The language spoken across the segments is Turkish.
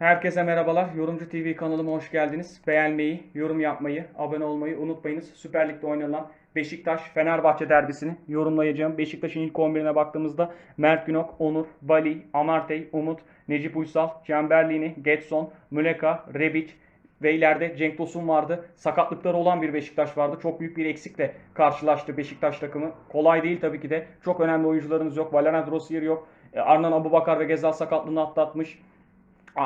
Herkese merhabalar. Yorumcu TV kanalıma hoş geldiniz. Beğenmeyi, yorum yapmayı, abone olmayı unutmayınız. Süper Lig'de oynanan Beşiktaş-Fenerbahçe derbisini yorumlayacağım. Beşiktaş'ın ilk 11'ine baktığımızda Mert Günok, Onur, Bali, Amartey, Umut, Necip Uysal, Cemberlini, Getson, Müleka, Rebic ve ileride Cenk Tosun vardı. Sakatlıkları olan bir Beşiktaş vardı. Çok büyük bir eksikle karşılaştı Beşiktaş takımı. Kolay değil tabii ki de. Çok önemli oyuncularınız yok. Valerian Rossier yok. E, Arnan Abubakar ve Gezal sakatlığını atlatmış.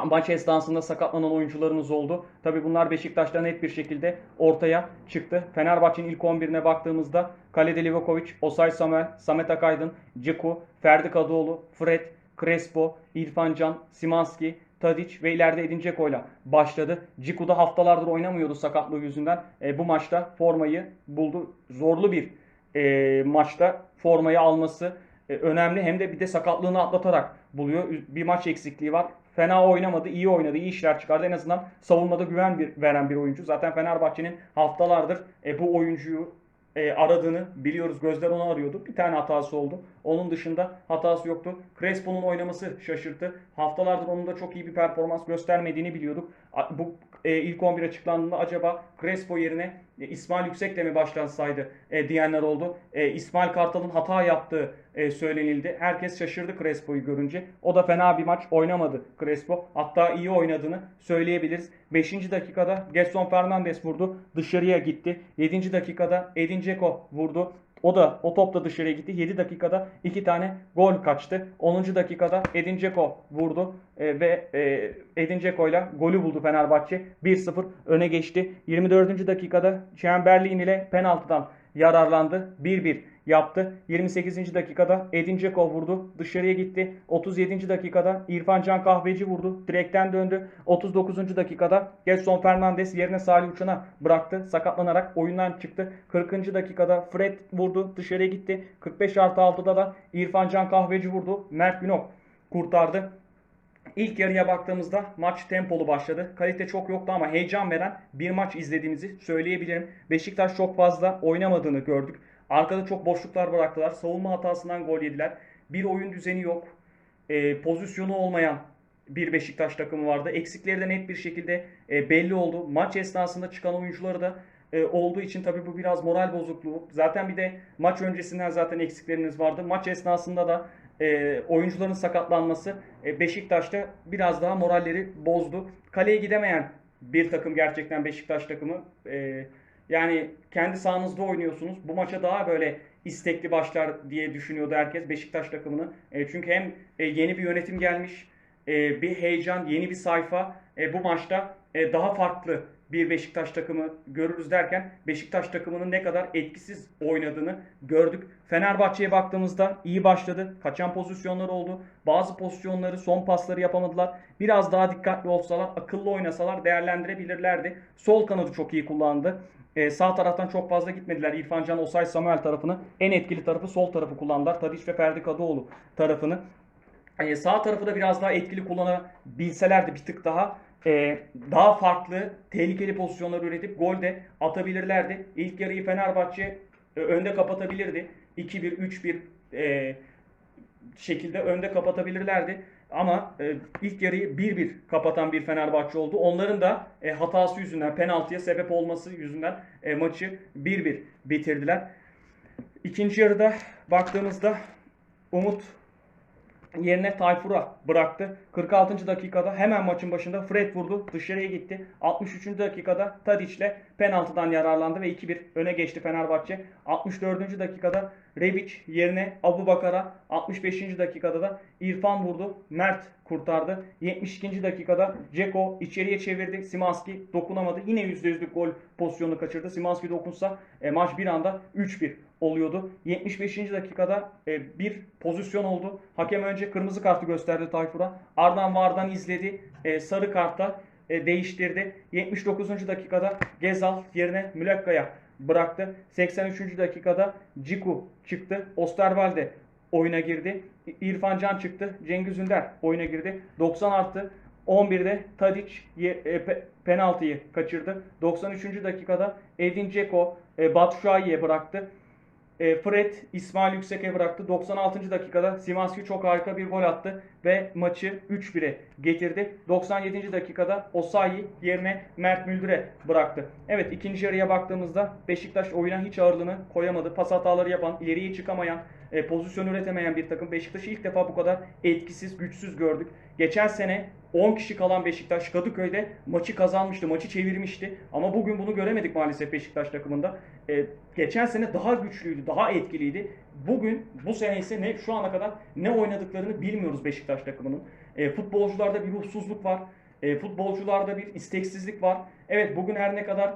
Maç esnasında sakatlanan oyuncularımız oldu. Tabi bunlar Beşiktaş'ta net bir şekilde ortaya çıktı. Fenerbahçe'nin ilk 11'ine baktığımızda Kalede Livakovic, Osay Samuel, Samet Akaydın, Ciku, Ferdi Kadıoğlu, Fred, Crespo, İrfan Can, Simanski, Tadic ve ileride Edin Dzeko'yla başladı. Ciku da haftalardır oynamıyordu sakatlığı yüzünden. E, bu maçta formayı buldu. Zorlu bir e, maçta formayı alması e, önemli. Hem de bir de sakatlığını atlatarak buluyor. Bir maç eksikliği var. Fena oynamadı, iyi oynadı, iyi işler çıkardı. En azından savunmada güven bir, veren bir oyuncu. Zaten Fenerbahçe'nin haftalardır e, bu oyuncuyu e, aradığını biliyoruz. Gözler onu arıyordu. Bir tane hatası oldu. Onun dışında hatası yoktu. Crespo'nun oynaması şaşırttı. Haftalardır onun da çok iyi bir performans göstermediğini biliyorduk. Bu e, ilk 11 açıklandığında acaba Crespo yerine e, İsmail Yüksek'le mi başlansaydı e, diyenler oldu. E, İsmail Kartal'ın hata yaptığı e, söylenildi. Herkes şaşırdı Crespo'yu görünce. O da fena bir maç oynamadı Crespo. Hatta iyi oynadığını söyleyebiliriz. 5. dakikada Gerson Fernandes vurdu. Dışarıya gitti. 7. dakikada Edin Dzeko vurdu. O da o top da dışarıya gitti. 7 dakikada 2 tane gol kaçtı. 10. dakikada Edin Dzeko vurdu e, ve e, Edin Dzeko ile golü buldu Fenerbahçe. 1-0 öne geçti. 24. dakikada Chamberlain ile penaltıdan yararlandı. 1-1 yaptı. 28. dakikada Edin Dzeko vurdu. Dışarıya gitti. 37. dakikada İrfan Can Kahveci vurdu. Direkten döndü. 39. dakikada Gerson Fernandes yerine Salih Uçan'a bıraktı. Sakatlanarak oyundan çıktı. 40. dakikada Fred vurdu. Dışarıya gitti. 45 artı 6'da da İrfan Can Kahveci vurdu. Mert Günok kurtardı. İlk yarıya baktığımızda maç tempolu başladı. Kalite çok yoktu ama heyecan veren bir maç izlediğimizi söyleyebilirim. Beşiktaş çok fazla oynamadığını gördük. Arkada çok boşluklar bıraktılar. Savunma hatasından gol yediler. Bir oyun düzeni yok. E, pozisyonu olmayan bir Beşiktaş takımı vardı. Eksikleri de net bir şekilde e, belli oldu. Maç esnasında çıkan oyuncuları da e, olduğu için tabii bu biraz moral bozukluğu. Zaten bir de maç öncesinden zaten eksikleriniz vardı. Maç esnasında da e, oyuncuların sakatlanması e, Beşiktaş'ta biraz daha moralleri bozdu. Kaleye gidemeyen bir takım gerçekten Beşiktaş takımı. E, yani kendi sahanızda oynuyorsunuz. Bu maça daha böyle istekli başlar diye düşünüyordu herkes Beşiktaş takımını. E, çünkü hem e, yeni bir yönetim gelmiş, e, bir heyecan, yeni bir sayfa. E, bu maçta e, daha farklı bir Beşiktaş takımı görürüz derken Beşiktaş takımının ne kadar etkisiz oynadığını gördük. Fenerbahçe'ye baktığımızda iyi başladı. Kaçan pozisyonlar oldu. Bazı pozisyonları, son pasları yapamadılar. Biraz daha dikkatli olsalar, akıllı oynasalar değerlendirebilirlerdi. Sol kanadı çok iyi kullandı. Ee, sağ taraftan çok fazla gitmediler. İrfan Can, Osay Samuel tarafını. En etkili tarafı sol tarafı kullandılar. Tadiç ve Ferdi Kadıoğlu tarafını. Ee, sağ tarafı da biraz daha etkili kullanabilselerdi bir tık daha e, daha farklı tehlikeli pozisyonlar üretip gol de atabilirlerdi. İlk yarıyı Fenerbahçe e, önde kapatabilirdi. 2-1, 3-1 e, şekilde önde kapatabilirlerdi. Ama e, ilk yarıyı 1-1 kapatan bir Fenerbahçe oldu. Onların da e, hatası yüzünden, penaltıya sebep olması yüzünden e, maçı 1-1 bitirdiler. İkinci yarıda baktığımızda Umut yerine Tayfur'a bıraktı. 46. dakikada hemen maçın başında Fred vurdu. Dışarıya gitti. 63. dakikada Tadiç'le penaltıdan yararlandı ve 2-1 öne geçti Fenerbahçe. 64. dakikada Rebic yerine Abu Bakar'a 65. dakikada da İrfan vurdu. Mert kurtardı. 72. dakikada Ceko içeriye çevirdi. Simanski dokunamadı. Yine %100'lük gol pozisyonu kaçırdı. Simanski dokunsa e, maç bir anda 3-1 oluyordu. 75. dakikada e, bir pozisyon oldu. Hakem önce kırmızı kartı gösterdi Tayfur'a. Ardından VAR'dan izledi. E, sarı karta e, değiştirdi. 79. dakikada Gezal yerine Mülekka'ya bıraktı. 83. dakikada Ciku çıktı. Osterwalde oyuna girdi. İrfan Can çıktı. Cengiz Ünder oyuna girdi. 90 artı 11'de Tadic e, pe- penaltıyı kaçırdı. 93. dakikada Edin Dzeko e, Batshuayi'ye bıraktı. E, Fred İsmail Yüksek'e bıraktı. 96. dakikada Simanski çok harika bir gol attı ve maçı 3-1'e getirdi. 97. dakikada Osayi yerine Mert Müldür'e bıraktı. Evet ikinci yarıya baktığımızda Beşiktaş oyuna hiç ağırlığını koyamadı. Pas hataları yapan, ileriye çıkamayan, e, pozisyon üretemeyen bir takım. Beşiktaş'ı ilk defa bu kadar etkisiz, güçsüz gördük. Geçen sene 10 kişi kalan Beşiktaş Kadıköy'de maçı kazanmıştı, maçı çevirmişti. Ama bugün bunu göremedik maalesef Beşiktaş takımında. Ee, geçen sene daha güçlüydü, daha etkiliydi. Bugün, bu sene ise ne, şu ana kadar ne oynadıklarını bilmiyoruz Beşiktaş takımının. Ee, futbolcularda bir ruhsuzluk var. Ee, futbolcularda bir isteksizlik var. Evet bugün her ne kadar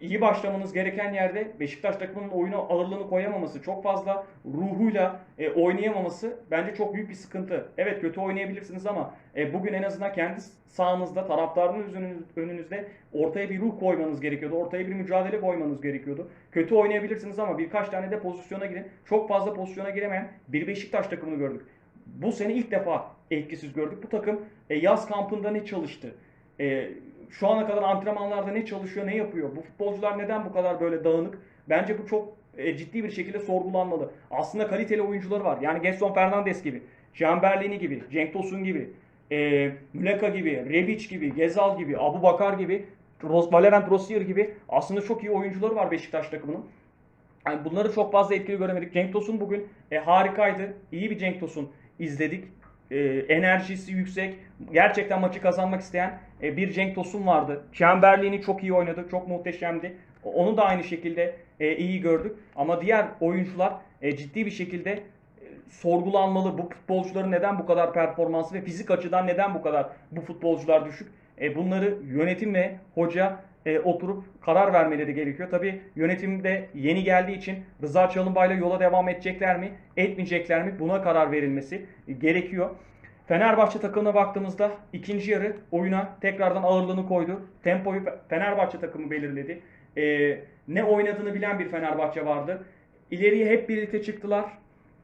iyi başlamanız gereken yerde Beşiktaş takımının oyuna ağırlığını koyamaması, çok fazla ruhuyla e, oynayamaması bence çok büyük bir sıkıntı. Evet kötü oynayabilirsiniz ama e, bugün en azından kendi sahanızda, taraftarınız önünüzde ortaya bir ruh koymanız gerekiyordu. Ortaya bir mücadele koymanız gerekiyordu. Kötü oynayabilirsiniz ama birkaç tane de pozisyona girin. Çok fazla pozisyona giremeyen bir Beşiktaş takımını gördük. Bu sene ilk defa etkisiz gördük. Bu takım e, yaz kampında ne çalıştı? E, şu ana kadar antrenmanlarda ne çalışıyor, ne yapıyor? Bu futbolcular neden bu kadar böyle dağınık? Bence bu çok e, ciddi bir şekilde sorgulanmalı. Aslında kaliteli oyuncuları var. Yani Gerson Fernandes gibi, Cianberlini gibi, Cenk Tosun gibi, e, Müleka gibi, Rebic gibi, Gezal gibi, Abu Bakar gibi, Ros Valerian Rossier gibi aslında çok iyi oyuncuları var Beşiktaş takımının. Yani bunları çok fazla etkili göremedik. Cenk Tosun bugün e, harikaydı. İyi bir Cenk Tosun izledik e, enerjisi yüksek, gerçekten maçı kazanmak isteyen e, bir Cenk Tosun vardı. Çemberliğini çok iyi oynadı, çok muhteşemdi. Onu da aynı şekilde e, iyi gördük. Ama diğer oyuncular e, ciddi bir şekilde e, sorgulanmalı. Bu futbolcuların neden bu kadar performansı ve fizik açıdan neden bu kadar bu futbolcular düşük? E, bunları yönetim ve hoca e, oturup karar vermeleri gerekiyor. Tabi yönetimde yeni geldiği için Rıza Çalınbay'la yola devam edecekler mi, etmeyecekler mi buna karar verilmesi gerekiyor. Fenerbahçe takımına baktığımızda ikinci yarı oyuna tekrardan ağırlığını koydu. Tempoyu Fenerbahçe takımı belirledi. E, ne oynadığını bilen bir Fenerbahçe vardı. İleriye hep birlikte çıktılar.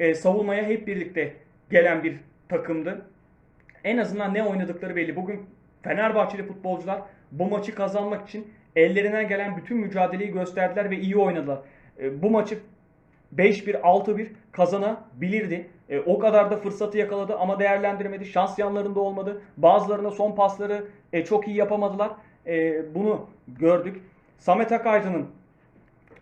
E, savunmaya hep birlikte gelen bir takımdı. En azından ne oynadıkları belli. Bugün Fenerbahçeli futbolcular bu maçı kazanmak için ellerinden gelen bütün mücadeleyi gösterdiler ve iyi oynadılar. E, bu maçı 5-1, 6-1 kazanabilirdi. E, o kadar da fırsatı yakaladı ama değerlendiremedi. Şans yanlarında olmadı. Bazılarına son pasları e, çok iyi yapamadılar. E, bunu gördük. Samet Akaydın'ın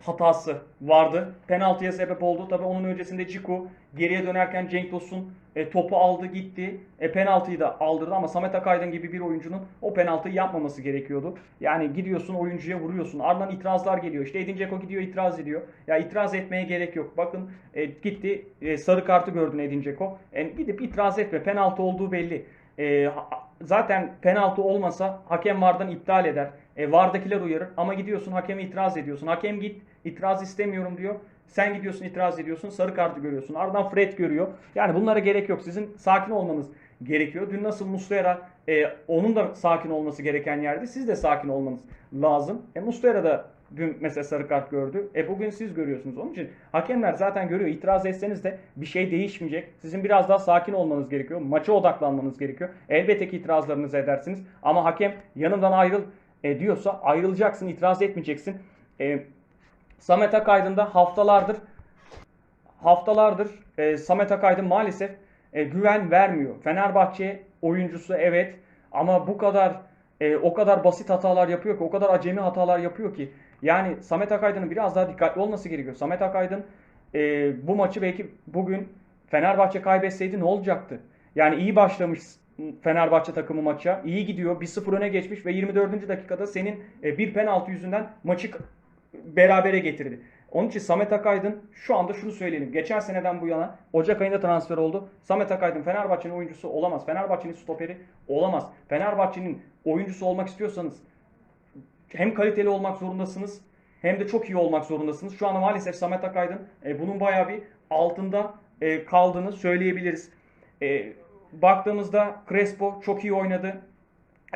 hatası vardı. Penaltıya sebep oldu. Tabii onun öncesinde Ciku geriye dönerken Cenk Tosun e, topu aldı gitti. E, penaltıyı da aldırdı ama Samet Akaydın gibi bir oyuncunun o penaltıyı yapmaması gerekiyordu. Yani gidiyorsun oyuncuya vuruyorsun. Ardından itirazlar geliyor. İşte Edin Dzeko gidiyor itiraz ediyor. Ya itiraz etmeye gerek yok. Bakın e, gitti e, sarı kartı gördün Edin Dzeko. E, gidip itiraz etme. Penaltı olduğu belli. E, zaten penaltı olmasa hakem vardan iptal eder. E, vardakiler uyarır ama gidiyorsun hakeme itiraz ediyorsun. Hakem git itiraz istemiyorum diyor. Sen gidiyorsun itiraz ediyorsun. Sarı kartı görüyorsun. Ardından Fred görüyor. Yani bunlara gerek yok. Sizin sakin olmanız gerekiyor. Dün nasıl Muslera e, onun da sakin olması gereken yerde siz de sakin olmanız lazım. E, Muslera da dün mesela sarı kart gördü. E bugün siz görüyorsunuz. Onun için hakemler zaten görüyor. İtiraz etseniz de bir şey değişmeyecek. Sizin biraz daha sakin olmanız gerekiyor. Maça odaklanmanız gerekiyor. Elbette ki itirazlarınızı edersiniz. Ama hakem yanından ayrıl e, diyorsa ayrılacaksın, itiraz etmeyeceksin. E, Samet Akaydın da haftalardır haftalardır e, Samet Akaydın maalesef e, güven vermiyor. Fenerbahçe oyuncusu evet ama bu kadar e, o kadar basit hatalar yapıyor ki, o kadar acemi hatalar yapıyor ki. Yani Samet Akaydın'ın biraz daha dikkatli olması gerekiyor. Samet Akaydın e, bu maçı belki bugün Fenerbahçe kaybetseydi ne olacaktı? Yani iyi başlamış Fenerbahçe takımı maça. iyi gidiyor. 1-0 öne geçmiş ve 24. dakikada senin e, bir penaltı yüzünden maçı berabere getirdi. Onun için Samet Akaydın şu anda şunu söyleyelim. Geçen seneden bu yana Ocak ayında transfer oldu. Samet Akaydın Fenerbahçe'nin oyuncusu olamaz. Fenerbahçe'nin stoperi olamaz. Fenerbahçe'nin oyuncusu olmak istiyorsanız hem kaliteli olmak zorundasınız hem de çok iyi olmak zorundasınız. Şu anda maalesef Samet Akaydın e, bunun bayağı bir altında e, kaldığını söyleyebiliriz. E, baktığımızda Crespo çok iyi oynadı.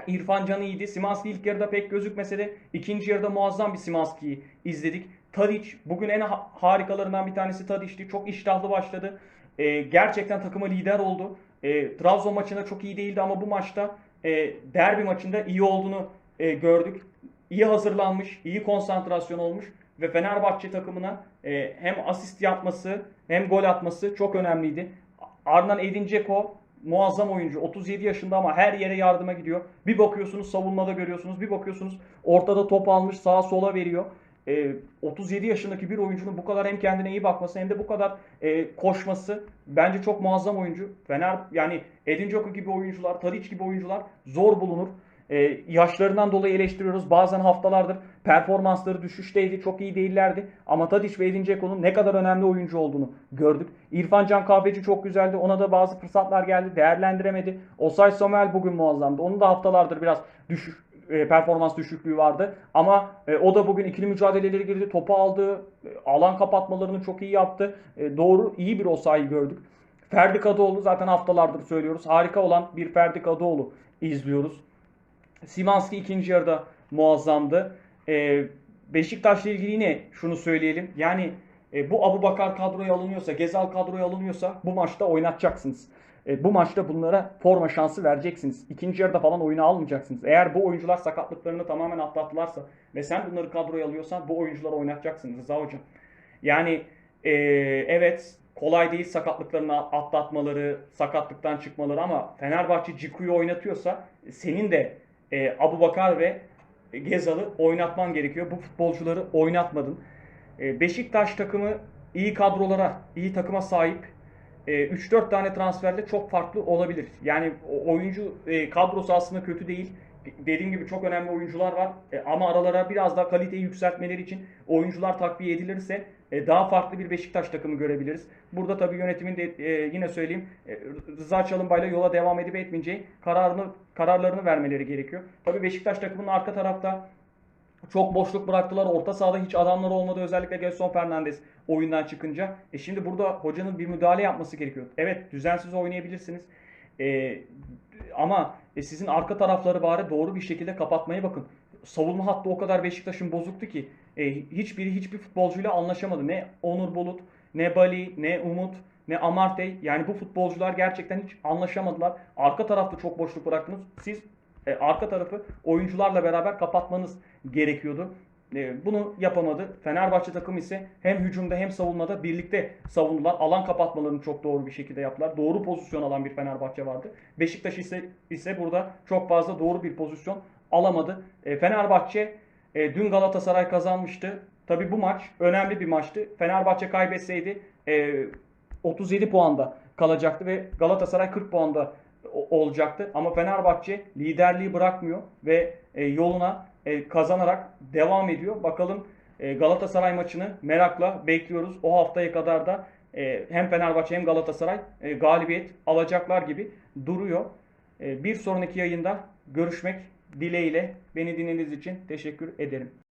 İrfan Can iyiydi. Simanski ilk yarıda pek gözükmese de ikinci yarıda muazzam bir Simanski'yi izledik. Tadic bugün en harikalarından bir tanesi Tadic'ti. Çok iştahlı başladı. E, gerçekten takıma lider oldu. E, Trabzon maçında çok iyi değildi ama bu maçta e, derbi maçında iyi olduğunu e, gördük. İyi hazırlanmış, iyi konsantrasyon olmuş. ve Fenerbahçe takımına e, hem asist yapması hem gol atması çok önemliydi. Arnan Edin Dzeko muazzam oyuncu. 37 yaşında ama her yere yardıma gidiyor. Bir bakıyorsunuz savunmada görüyorsunuz. Bir bakıyorsunuz ortada top almış sağa sola veriyor. E, 37 yaşındaki bir oyuncunun bu kadar hem kendine iyi bakması hem de bu kadar e, koşması bence çok muazzam oyuncu. Fener yani Edin gibi oyuncular, Tadic gibi oyuncular zor bulunur. E, yaşlarından dolayı eleştiriyoruz. Bazen haftalardır performansları düşüşteydi. Çok iyi değillerdi. Ama Tadic ve Edin Dzeko'nun ne kadar önemli oyuncu olduğunu gördük. İrfan Can Kahveci çok güzeldi. Ona da bazı fırsatlar geldi. Değerlendiremedi. Osay Samuel bugün muazzamdı. Onun da haftalardır biraz düşük e, performans düşüklüğü vardı. Ama e, o da bugün ikili mücadeleleri girdi. Topu aldı. e, alan kapatmalarını çok iyi yaptı. Doğru iyi bir Osay'ı gördük. Ferdi Kadıoğlu zaten haftalardır söylüyoruz. Harika olan bir Ferdi Kadıoğlu izliyoruz. Simanski ikinci yarıda muazzamdı. Ee, Beşiktaş'la ilgili yine şunu söyleyelim. Yani e, bu Abu Bakar kadroya alınıyorsa, Gezal kadroya alınıyorsa bu maçta oynatacaksınız. E, bu maçta bunlara forma şansı vereceksiniz. İkinci yarıda falan oyuna almayacaksınız. Eğer bu oyuncular sakatlıklarını tamamen atlattılarsa ve sen bunları kadroya alıyorsan bu oyuncuları oynatacaksın Rıza Hocam. Yani e, evet kolay değil sakatlıklarını atlatmaları, sakatlıktan çıkmaları ama Fenerbahçe Ciku'yu oynatıyorsa senin de e, Abu Bakar ve Gezal'ı oynatman gerekiyor. Bu futbolcuları oynatmadın. E, Beşiktaş takımı iyi kadrolara, iyi takıma sahip. E, 3-4 tane transferle çok farklı olabilir. Yani oyuncu e, kadrosu aslında kötü değil. Dediğim gibi çok önemli oyuncular var. E, ama aralara biraz daha kaliteyi yükseltmeleri için oyuncular takviye edilirse e, daha farklı bir Beşiktaş takımı görebiliriz. Burada tabii yönetimin de e, yine söyleyeyim e, Rıza Çalınbay'la yola devam edip etmeyeceği kararını kararlarını vermeleri gerekiyor. Tabii Beşiktaş takımının arka tarafta çok boşluk bıraktılar. Orta sahada hiç adamları olmadı. Özellikle Gelson Fernandes oyundan çıkınca. E şimdi burada hocanın bir müdahale yapması gerekiyor. Evet düzensiz oynayabilirsiniz. E, ama e, sizin arka tarafları bari doğru bir şekilde kapatmaya bakın. Savunma hattı o kadar Beşiktaş'ın bozuktu ki e, hiçbiri hiçbir futbolcuyla anlaşamadı. Ne Onur Bulut, ne Bali, ne Umut, ne Amartey. Yani bu futbolcular gerçekten hiç anlaşamadılar. Arka tarafta çok boşluk bıraktınız. Siz e, arka tarafı oyuncularla beraber kapatmanız gerekiyordu. E, bunu yapamadı. Fenerbahçe takımı ise hem hücumda hem savunmada birlikte savundular. Alan kapatmalarını çok doğru bir şekilde yaptılar. Doğru pozisyon alan bir Fenerbahçe vardı. Beşiktaş ise ise burada çok fazla doğru bir pozisyon alamadı. E, Fenerbahçe e, dün Galatasaray kazanmıştı. Tabi bu maç önemli bir maçtı. Fenerbahçe kaybetseydi e, 37 puanda kalacaktı ve Galatasaray 40 puanda olacaktı. Ama Fenerbahçe liderliği bırakmıyor ve e, yoluna e, kazanarak devam ediyor. Bakalım e, Galatasaray maçını merakla bekliyoruz. O haftaya kadar da e, hem Fenerbahçe hem Galatasaray e, galibiyet alacaklar gibi duruyor. E, bir sonraki yayında görüşmek dileğiyle beni dinlediğiniz için teşekkür ederim.